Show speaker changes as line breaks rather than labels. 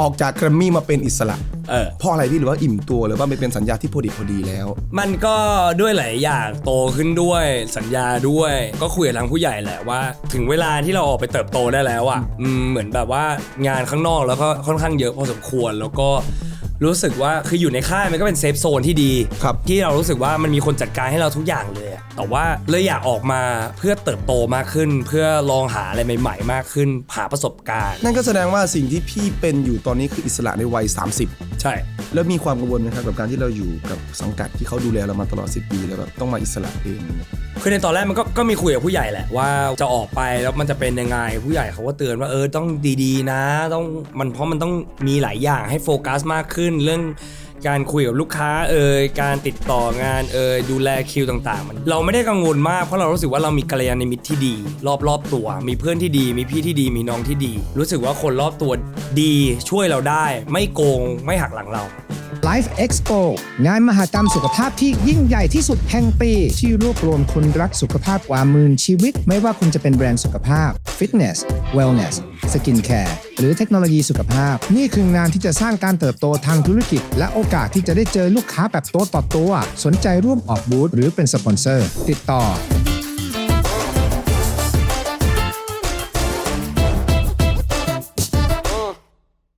ออกจากแกรมมี่มาเป็นอิสระ
เออ
เพราะอะไรพี่หรือว่าอิ่มตัวหรือว่ามันเป็นสัญญาที่พอดีพอดีแล้ว
มันก็ด้วยหลายอย่างโตขึ้นด้วยสัญญาด้วย ก็คุยกับทางผู้ใหญ่แหละว่า ถึงเวลาที่เราออกไปเติบโตได้แล้วอะอืมเหมือนแบบว่างานข้างนอกแล้วก็ค่อนข้างเยอะพอสมควรแล้วก็ รู้สึกว่าคืออยู่ในค่ายมันก็เป็นเซฟโซนที่ดี
ครับ
ที่เรารู้สึกว่ามันมีคนจัดการให้เราทุกอย่างเลยอะแต่ว่าเลยอยากออกมาเพื่อเติบโตมากขึ้น เพื่อลองหาอะไรใหม่ ๆ มากขึ้นหาประสบการณ์
นั่นก็แสดงว่าสิ่งที่พี่เป็นอยู่ตอนนี้คืออิสระในวัย 30
ใช่
แล้วมีความกังวลไหมครับกับการที่เราอยู่กับสังกัดที่เขาดูแลเรามาตลอด 10 ปีแล้วแบบต้องมาอิสระเอง
คือในตอนแรกมันก็ก็มีคุยกับผู้ใหญ่แหละว่าจะออกไปแล้วมันจะเป็นยังไงผู้ใหญ่เขาก็เตือนว่าเออต้องดีๆ นะ ต้องมันเพราะมันต้องมีหลายอย่างให้โฟกัสมากขึ้นเรื่องการคุยกับลูกค้าเอ่ยการติดต่องานเอ่ยดูแลคิวต่างๆมันเราไม่ได้กังวลมากเพราะเรารู้สึกว่าเรามีกัลยาณมิตรที่ดี รอบๆตัว มีเพื่อนที่ดี มีพี่ที่ดีมีน้องที่ดี รู้สึกว่าคนรอบตัวดีช่วยเราได้ ไม่โกงไม่หักหลังเรา
Life Expo งานมหกรรมสุขภาพที่ยิ่งใหญ่ที่สุดแห่งปี ที่รวบรวมคนรักสุขภาพกว่าหมื่นชีวิต ไม่ว่าคุณจะเป็นแบรนด์สุขภาพ Fitness Wellness Skin Care หรือเทคโนโลยีสุขภาพ นี่คืองานที่จะสร้างการเติบโตทางธุรกิจ และโอกาสที่จะได้เจอลูกค้าแบบตัวต่อตัว สนใจร่วมออกบูธหรือเป็นสปอนเซอร์ ติดต่อ